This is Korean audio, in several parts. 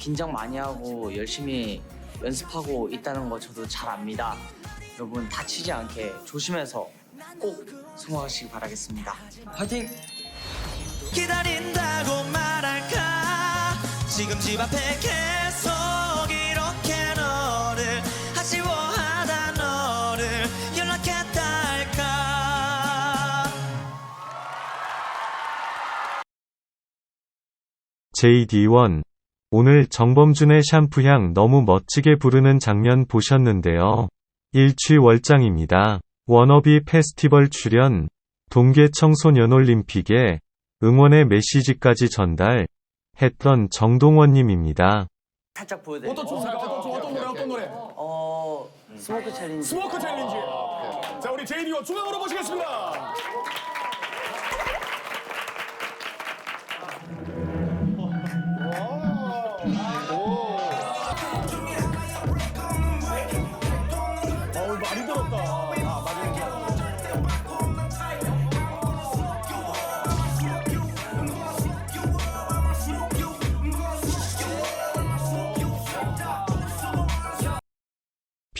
긴장 많이 하고 열심히 연습하고 있다는 거 저도 잘 압니다. 여러분 다치지 않게 조심해서 꼭 성공하시기 바라겠습니다. 화이팅! 기다린다고 말할까 지금 집 앞에 계속 이렇게 너를 아쉬워하다 너를 연락했다 할까 JD1 오늘 정범준의 샴푸향 너무 멋지게 부르는 장면 보셨는데요. 일취월장입니다. 워너비 페스티벌 출연, 동계 청소년 올림픽에 응원의 메시지까지 전달 했던 정동원님입니다. 살짝 보여드릴게요. 어떤 춤입니까? 어떤 춤? 어떤 노래? 어떤 노래? 어, 스모크 챌린지. 스모크 챌린지. 자, 우리 제이디와 중앙으로 모시겠습니다.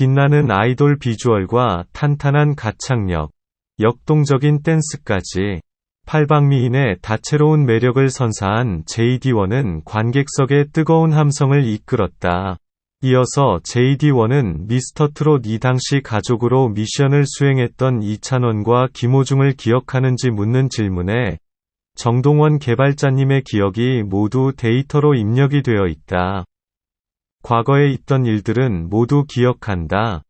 빛나는 아이돌 비주얼과 탄탄한 가창력, 역동적인 댄스까지 팔방미인의 다채로운 매력을 선사한 JD1은 관객석의 뜨거운 함성을 이끌었다. 이어서 JD1은 미스터 트롯 이 당시 가족으로 미션을 수행했던 이찬원과 김호중을 기억하는지 묻는 질문에 정동원 개발자님의 기억이 모두 데이터로 입력이 되어 있다. 과거에 있던 일들은 모두 기억한다.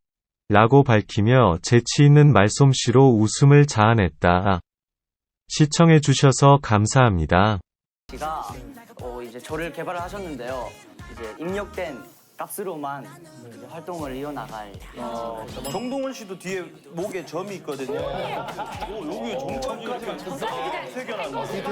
라고 밝히며 재치 있는 말솜씨로 웃음을 자아냈다. 시청해주셔서 감사합니다. 씨가 어, 이제 저를 개발을 하셨는데요. 이제 입력된 값으로만 이제 활동을 이어나갈 예정입니다. 정동원 씨도 뒤에 목에 점이 있거든요. 오, 여기 정착이 이렇게 새겨놨네.